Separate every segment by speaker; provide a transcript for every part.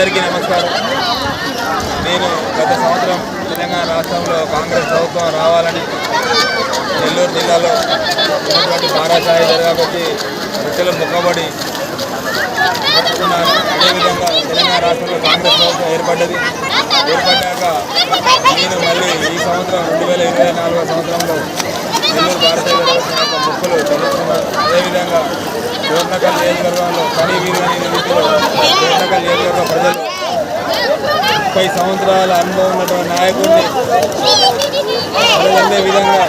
Speaker 1: అందరికీ నమస్కారం. నేను గత సంవత్సరం తెలంగాణ రాష్ట్రంలో కాంగ్రెస్ ప్రభుత్వం రావాలని నెల్లూరు జిల్లాలో ఉన్నటువంటి బారాసాయి దర్గాకు వచ్చి వృత్తులు మొక్కబడి అదేవిధంగా తెలంగాణ రాష్ట్రంలో కాంగ్రెస్ ప్రభుత్వం ఏర్పడ్డది. ఏర్పడ్డాక నేను మళ్ళీ ఈ సంవత్సరం రెండు వేల ఇరవై నాలుగో సంవత్సరంలో నెల్లూరు భారతీయ జనతా యొక్క ముక్కులు చెల్లిస్తున్నాను అదేవిధంగా సందర్భాల్లో నియోజకవర్గంలో పని వీరని నియోజకవర్గ ప్రజలు. ముప్పై సంవత్సరాల అనుభవం ఉన్నటువంటి నాయకుడిని ప్రజలందే విధంగా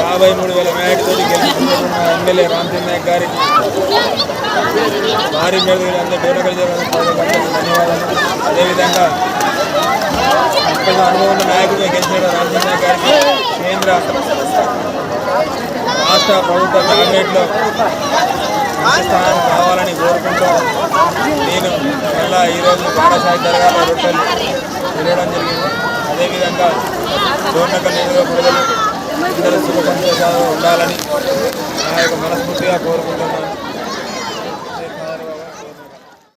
Speaker 1: యాభై మూడు వేల మేటతో గెలుచుకున్నటువంటి ఎమ్మెల్యే రామచంద్ర నాయక్ గారికి భారీ మేరకు అందరూ డోనకల్ ధన్యవాదాలు. అదేవిధంగా ఇక్కడ అనుభవం ఉన్న నాయకుడిగా గెలిచిన రామచంద్ర నాయక్ గారికి కేంద్ర రాష్ట్ర ప్రభుత్వ క్యాబినెట్లో స్థానానికి కావాలని కోరుకుంటూ నేను మళ్ళా ఈరోజు కళాశాల జరగాల రొట్టెలు తెలియడం జరిగింది. అదేవిధంగా దోర్నక నిధుల ప్రజలు అందరూ సుఖపంచాలు ఉండాలని నా యొక్క మనస్ఫూర్తిగా కోరుకుంటున్నాను.